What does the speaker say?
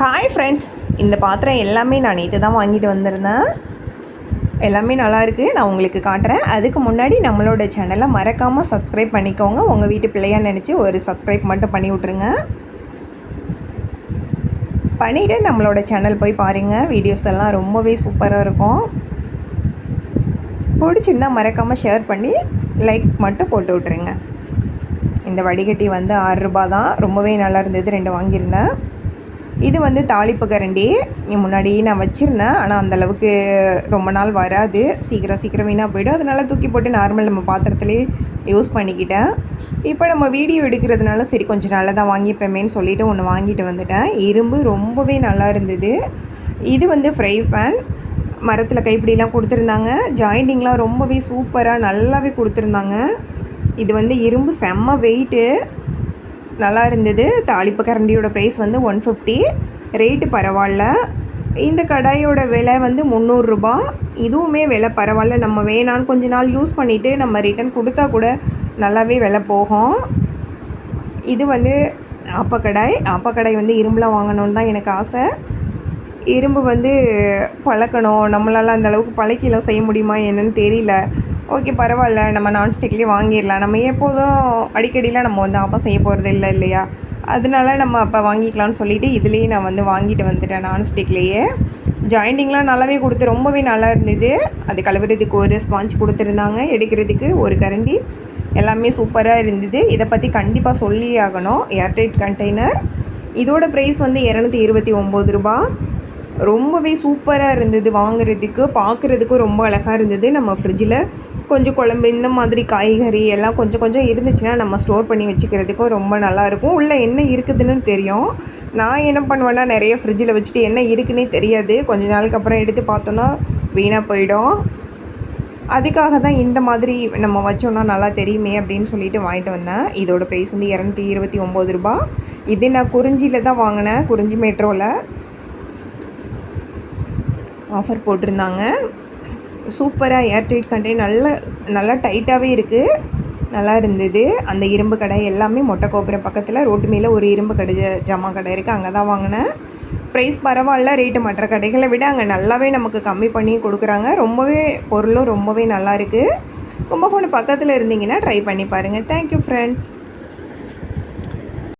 Hi friends இந்த பாத்திரம் எல்லாமே நான் நேற்று தான் வாங்கிட்டு வந்திருந்தேன். எல்லாமே நல்லா இருக்குது நான் உங்களுக்கு காட்டுறேன். அதுக்கு முன்னாடி நம்மளோட சேனலை மறக்காமல் சப்ஸ்கிரைப் பண்ணிக்கோங்க. உங்கள் வீட்டு பிள்ளையாக நினச்சி ஒரு சப்ஸ்கிரைப் மட்டும் பண்ணி விட்ருங்க பண்ணிவிட்டு நம்மளோட சேனல் போய் பாருங்கள் வீடியோஸ் எல்லாம் ரொம்பவே சூப்பராக இருக்கும். பிடிச்சிருந்தா மறக்காமல் ஷேர் பண்ணி லைக் மட்டும் போட்டு விட்ருங்க இந்த வடிகட்டி வந்து ஆறு ரூபா தான். ரொம்பவே நல்லா இருந்தது. ரெண்டு வாங்கியிருந்தேன். இது வந்து தாளிப்பு கரண்டி. முன்னாடி நான் வச்சுருந்தேன். ஆனால் அந்தளவுக்கு ரொம்ப நாள் வராது. சீக்கிரம் சீக்கிரம் வீணாக போய்டும். அதனால் தூக்கி போட்டு நார்மல் நம்ம பாத்திரத்துலேயே யூஸ் பண்ணிக்கிட்டேன். இப்போ நம்ம வீடியோ எடுக்கிறதுனால சரி கொஞ்சம் நல்லா தான் வாங்கிப்பேமேன்னு சொல்லிவிட்டு ஒன்று வாங்கிட்டு வந்துட்டேன். இரும்பு ரொம்பவே நல்லா இருந்தது. இது வந்து ஃப்ரை பேன் மரத்தில் கைப்பிடிலாம் கொடுத்துருந்தாங்க. ஜாயிண்டிங்லாம் ரொம்பவே சூப்பராக நல்லாவே கொடுத்துருந்தாங்க. இது வந்து இரும்பு செம்ம வெயிட்டு நல்லா இருந்தது. தாளிப்பு கரண்டியோட ப்ரைஸ் வந்து ஒன் ஃபிஃப்டி ரேட்டு பரவாயில்ல. இந்த கடாயோட விலை வந்து முந்நூறுரூபா இதுவுமே விலை பரவாயில்ல. நம்ம வேணான்னு கொஞ்ச நாள் யூஸ் பண்ணிவிட்டு நம்ம ரிட்டன் கொடுத்தா கூட நல்லாவே விலை போகும். இது வந்து ஆப்பக்கடாய் ஆப்பக்கடாய் வந்து இரும்பில் வாங்கணுன்னு தான் எனக்கு ஆசை. இரும்பு வந்து பழக்கணும். நம்மளால் அந்த அளவுக்கு பழக்கிலாம் செய்ய முடியுமா என்னன்னு தெரியல. ஓகே பரவாயில்ல. நம்ம நான்ஸ்டிக்லேயே வாங்கிடலாம். நம்ம எப்போதும் அடிக்கடிலாம் நம்ம வந்து ஆப்பம் செய்ய போகிறது இல்லை இல்லையா? அதனால நம்ம அப்போ வாங்கிக்கலாம்னு சொல்லிவிட்டு இதுலேயே நான் வந்து வாங்கிட்டு வந்துட்டேன் நான்ஸ்டிக்லேயே ஜாயிண்டிங்லாம் நல்லாவே கொடுத்து ரொம்பவே நல்லா இருந்தது. அது கழுவுறதுக்கு ஒரு ஸ்பாஞ்ச் கொடுத்துருந்தாங்க. எடுக்கிறதுக்கு ஒரு கரண்டி. எல்லாமே சூப்பராக இருந்தது. இதை பற்றி கண்டிப்பாக சொல்லி ஆகணும். ஏர்டைட் கண்டெய்னர் இதோட ப்ரைஸ் வந்து இரநூத்தி இருபத்தி ஒம்பது ரூபா. ரொம்பவே சூப்பராக இருந்தது வாங்குறதுக்கு பார்க்குறதுக்கும் ரொம்ப அழகாக இருந்தது. நம்ம ஃப்ரிட்ஜில் கொஞ்சம் குழம்பு இந்த மாதிரி காய்கறி எல்லாம் கொஞ்சம் கொஞ்சம் இருந்துச்சுன்னா நம்ம ஸ்டோர் பண்ணி வச்சுக்கிறதுக்கும் ரொம்ப நல்லாயிருக்கும் உள்ளே என்ன இருக்குதுன்னு தெரியும். நான் என்ன பண்ணுவேன்னா நிறைய ஃப்ரிட்ஜில் வச்சுட்டு என்ன இருக்குன்னே தெரியாது. கொஞ்ச நாளுக்கு அப்புறம் எடுத்து பார்த்தோன்னா வீணாக போயிடும். அதுக்காக தான் இந்த மாதிரி நம்ம வச்சோன்னா நல்லா தெரியுமே அப்படின்னு சொல்லிட்டு வாங்கிட்டு வந்தேன். இதோட ப்ரைஸ் வந்து இரநூத்தி இருபத்தி ஒம்பது ரூபா இது நான் குறிஞ்சியில் தான் வாங்கினேன். குறிஞ்சி மெட்ரோவில் ஆஃபர் போட்டிருந்தாங்க. சூப்பராக ஏர்டைட் கண்டெய்ன் நல்ல நல்லா டைட்டாகவே இருக்குது நல்லா இருந்தது. அந்த இரும்பு கடை எல்லாமே மொட்டை கோபுரம் பக்கத்தில் ரோட்டு மேலே ஒரு இரும்பு கடை ஜமா கடை இருக்குது அங்கே தான் வாங்கினேன். ப்ரைஸ் பரவாயில்ல ரேட்டு மற்ற கடைகளை விட அங்கே நல்லாவே நமக்கு கம்மி பண்ணி கொடுக்குறாங்க. ரொம்பவே பொருளும் ரொம்பவே நல்லா இருக்குது கும்பகோணம் பக்கத்தில் இருந்தீங்கன்னா ட்ரை பண்ணி பாருங்கள் தேங்க்யூ ஃப்ரெண்ட்ஸ்